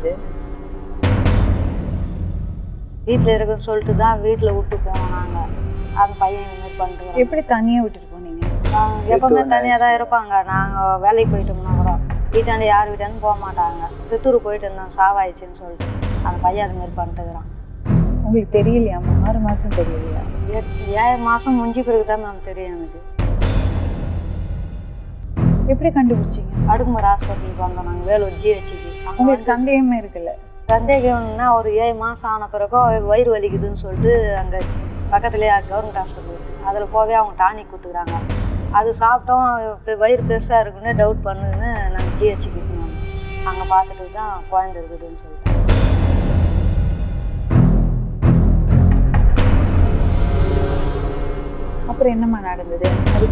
ஆச்சு வீட்டில் இருக்குன்னு சொல்லிட்டு தான் வீட்டில் விட்டு போனோம் நாங்கள் அந்த பையன் இந்த மாதிரி பண்ணுறோம் எப்படி தனியாக விட்டுட்டு போனீங்க? எப்பவுமே தனியாக தான் இருப்பாங்க. நாங்கள் வேலைக்கு போயிட்டோம்னா கூட வீட்டாண்ட யார் வீட்டான்னு போக மாட்டாங்க. சித்தூர் போயிட்டு இருந்தோம். சாவாயிடுச்சுன்னு சொல்லிட்டு. அந்த பையன் அது மாதிரி பண்ணிட்டுக்கிறான். உங்களுக்கு தெரியலையா? ஆறு மாதம் தெரியலையா? ஏழு மாதம் முடிஞ்சு பிறகு தான் மேம் தெரியும் எனக்கு. எப்படி கண்டுபிடிச்சீங்க? அடுக்குமுறை ஹாஸ்பிட்டலுக்கு வந்தோம் நாங்கள் வேலூர் ஜிஹெச்சுக்கு அங்கே உங்களுக்கு சந்தேகமே இருக்குல்ல சந்தேகம்னா ஒரு ஏழு மாதம் ஆன பிறகு வயிறு வலிக்குதுன்னு சொல்லிட்டு அங்கே பக்கத்துலேயே கவர்மெண்ட் ஹாஸ்பிட்டல் இருக்குது அதில் போவே அவங்க டானிக் கொடுத்துக்குறாங்க. அது சாப்பிட்டோம் இப்போ வயிறு பெருசாக இருக்குன்னு டவுட் பண்ணுன்னு நாங்கள் ஜிஹெச்சுக்கு போனோம் அங்கே பார்த்துட்டு தான் குழந்தை இருக்குதுன்னு சொல்லிட்டு. அப்புறம் என்னம்மா நடந்தது?